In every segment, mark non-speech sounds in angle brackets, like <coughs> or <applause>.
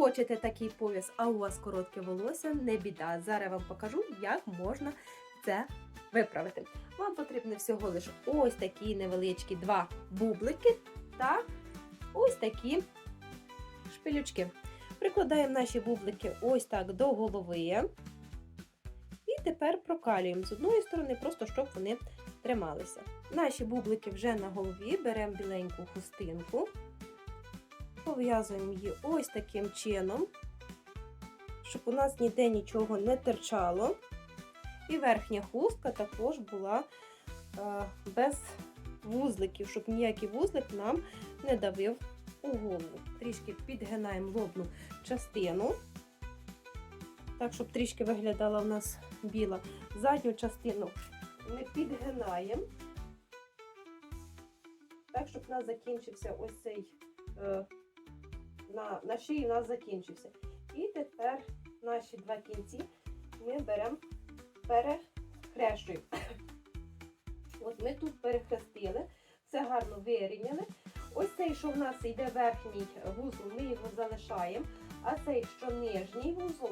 хочете такий пов'яз, а у вас коротке волосся, не біда. Зараз я вам покажу, як можна це виправити. Вам потрібно всього лише ось такі невеличкі два бублики та ось такі шпилючки. Прикладаємо наші бублики ось так до голови. І тепер прокалюємо з одної сторони, просто щоб вони трималися. Наші бублики вже на голові, беремо біленьку хустинку, пов'язуємо її ось таким чином, щоб у нас ніде нічого не терчало. І верхня хустка також була е, без вузликів, щоб ніякий вузлик нам не давив у голову. Трішки підгинаємо лобну частину, так, щоб трішки виглядала у нас біла. Задню частину ми підгинаємо, так, щоб у нас закінчився ось цей е, на, на шиї у нас закінчився. І тепер наші два кінці ми беремо, перехрещуємо. <coughs> От ми тут перехрестили, все гарно вирівняли. Ось цей, що в нас йде верхній вузол, ми його залишаємо, а цей, що нижній вузол,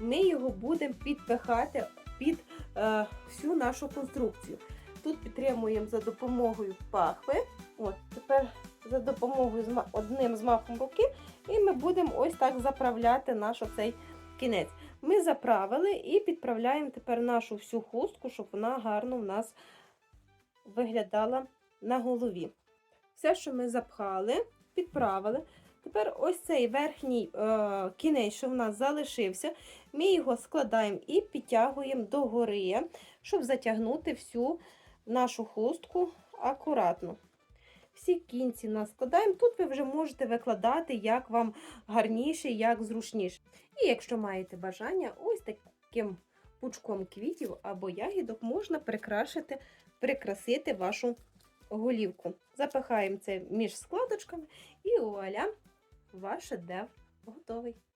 ми його будемо підпихати під е, всю нашу конструкцію. Тут підтримуємо за допомогою пахви. От, тепер за допомогою одним змахом руки, і ми будемо ось так заправляти наш оцей кінець. Ми заправили і підправляємо тепер нашу всю хустку, щоб вона гарно в нас виглядала на голові. Все, що ми запхали, підправили. Тепер ось цей верхній е, кінець, що в нас залишився, ми його складаємо і підтягуємо догори, щоб затягнути всю нашу хустку акуратно. Всі кінці нас складаємо. Тут ви вже можете викладати, як вам гарніше, як зручніше. І якщо маєте бажання, ось таким пучком квітів або ягідок можна прикрашити, прикрасити вашу голівку. Запихаємо це між складочками і вуаля, ваш шедевр готовий.